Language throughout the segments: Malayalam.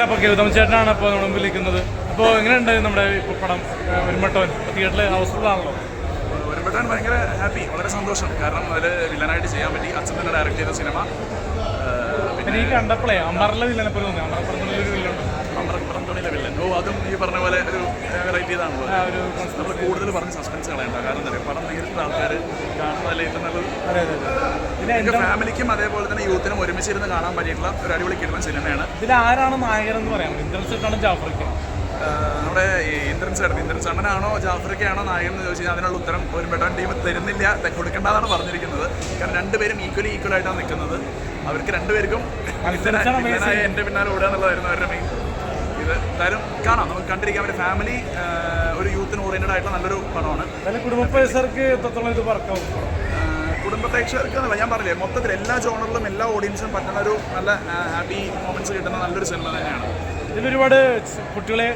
അപ്പോൾ ഗൗതം ചേട്ടനാണ് ഇപ്പോൾ നമ്മുടെ മുമ്പിൽ നിൽക്കുന്നത് അപ്പോൾ എങ്ങനെയുണ്ട് നമ്മുടെ ഇപ്പോൾ പടം? ഒരുമട്ടോൻ തിയേറ്ററിൽ ഹൗസ്ഫുൾ ആണല്ലോ ഒരുപെട്ടാൻ ഭയങ്കര ഹാപ്പി വളരെ സന്തോഷം. കാരണം അതിൽ വില്ലനായിട്ട് ചെയ്യാൻ പറ്റി. അച്ഛൻ തന്നെ ഡയറക്റ്റ് ചെയ്ത സിനിമ പിന്നെ ഈ കണ്ടപ്പോഴേ അമ്പറിലെ വില്ലനെ പോലെ തോന്നി. അമ്പറപ്പുറത്തുള്ള ഒരു വില്ലുണ്ട് അമറപ്പുറന്തോണിയിലെ വില്ലൻ. ഓ അതും ഈ പറഞ്ഞ പോലെ ഒരു വെറൈറ്റി ഇതാണ്. നമ്മൾ കൂടുതൽ പറഞ്ഞ് സസ്പെൻസ് കളയണ്ട. കാരണം എന്താ പറയുക പടം നേരിട്ട് ആൾക്കാർ കാണുന്നതല്ലേ ഏറ്റവും നല്ലത്. എന്റെ ഫാമിലിക്കും അതേപോലെ തന്നെ യൂത്തിനും ഒരുമിച്ചിരുന്ന് കാണാൻ പറ്റിയിട്ടുള്ള ഒരു അടിപൊളി കിട്ടുന്ന സിനിമയാണ്. ഇതിൽ ആരാണ് നായകൻ എന്ന് പറയാം ഇന്ദ്രൻസ് ആണ് ജാഫർക്ക് നമ്മുടെ ഇന്ദ്രൻസ് ഇന്ദ്രൻ ചേട്ടൻ ഇന്ദ്രൻ ചേട്ടനാണോ ജാഫ്രിക്കയാണോ നായകൻ എന്ന് ചോദിച്ചാൽ അതിനുള്ള ഉത്തരം ഒരു ഒരുപെട്ടാൻ ടീം തരുന്നില്ല. കൊടുക്കേണ്ടതാണ് പറഞ്ഞിരിക്കുന്നത്. കാരണം രണ്ടുപേരും ഈക്വലി ഈക്വൽ ആയിട്ടാണ് നിൽക്കുന്നത്. അവർക്ക് രണ്ടുപേർക്കും എന്റെ പിന്നാലെ ഓടുക എന്നുള്ളതായിരുന്നു അവരുടെ മെയിൻ ഇത് എന്തായാലും കാണാം. നമുക്ക് കണ്ടിരിക്കാം. പറ്റും ഫാമിലി ഒരു യൂത്തിന് ഓറിയന്റഡ് ആയിട്ടുള്ള നല്ലൊരു പടമാണ്. കുടുംബ പൈസർക്ക് എത്രത്തോളം ഇത് വർക്കാവും ആഹ് കുടുംബ പ്രേക്ഷകർക്ക് ഞാൻ പറഞ്ഞില്ലേ മൊത്തത്തിൽ എല്ലാ ജോണറിലും എല്ലാ ഓഡിയൻസിനും പറ്റുന്ന ഒരു നല്ല ഹാപ്പി മൊമെന്റ്സ് കിട്ടുന്ന നല്ലൊരു സിനിമ തന്നെയാണ്. ഇതിലൊരുപാട് കുട്ടികളെ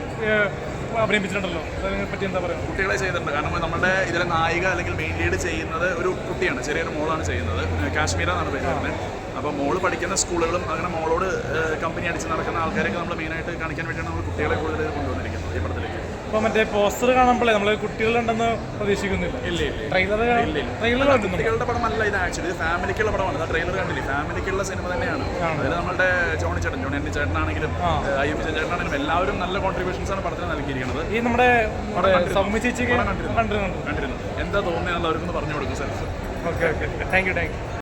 അഭിനയിപ്പിച്ചിട്ടുണ്ടല്ലോ. പറ്റി എന്താ പറയുക? കുട്ടികളെ ചെയ്തിട്ടുണ്ട്. കാരണം നമ്മുടെ ഇതിലെ നായിക അല്ലെങ്കിൽ മെയിൻ ലീഡ് ചെയ്യുന്നത് ഒരു കുട്ടിയാണ് ചെറിയൊരു മോളാണ് ചെയ്യുന്നത്. കാശ്മീര എന്നാണ് പേര് അപ്പോൾ മോൾ പഠിക്കുന്ന സ്കൂളുകളും അങ്ങനെ മോളോട് കമ്പനി അടിച്ച് നടക്കുന്ന ആൾക്കാരൊക്കെ നമ്മൾ മെയിനായിട്ട് കാണിക്കാൻ വേണ്ടിയാണ് നമ്മൾ കുട്ടികളെ കൂടുതൽ കൊണ്ടുവന്നിരിക്കുന്നത് ഈ പടത്തിലേക്ക്. ഇപ്പോൾ മറ്റേ പോസ്റ്റർ കാണുമ്പോഴേ നമ്മൾ കുട്ടികളുണ്ടെന്ന് പ്രതീക്ഷിക്കുന്നില്ല. ട്രെയിലർ ട്രെയിലർ കുട്ടികളുടെ പടമല്ല ഇത് ആക്ച്വലി ഫാമിലിക്കുള്ള പടമാണ്. ട്രെയിലർ കണ്ടില്ലേ? ഫാമിലിക്കുള്ള സിനിമ തന്നെയാണ്. അതിൽ നമ്മുടെ ജോണി ചേട്ടൻ ജോണി എന്റെ ചേട്ടനാണെങ്കിലും ഐ എം ചേട്ടനാണെങ്കിലും എല്ലാവരും നല്ല കോൺട്രിബ്യൂഷൻസ് ആണ് പടത്തിന് നൽകിയിരിക്കുന്നത്. ഈ നമ്മുടെ സൗമ്യ കണ്ടിരുന്നു? എന്താ തോന്നിയാൽ അവർക്കൊന്ന് പറഞ്ഞു കൊടുക്കും sir. Okay okay thank you thank you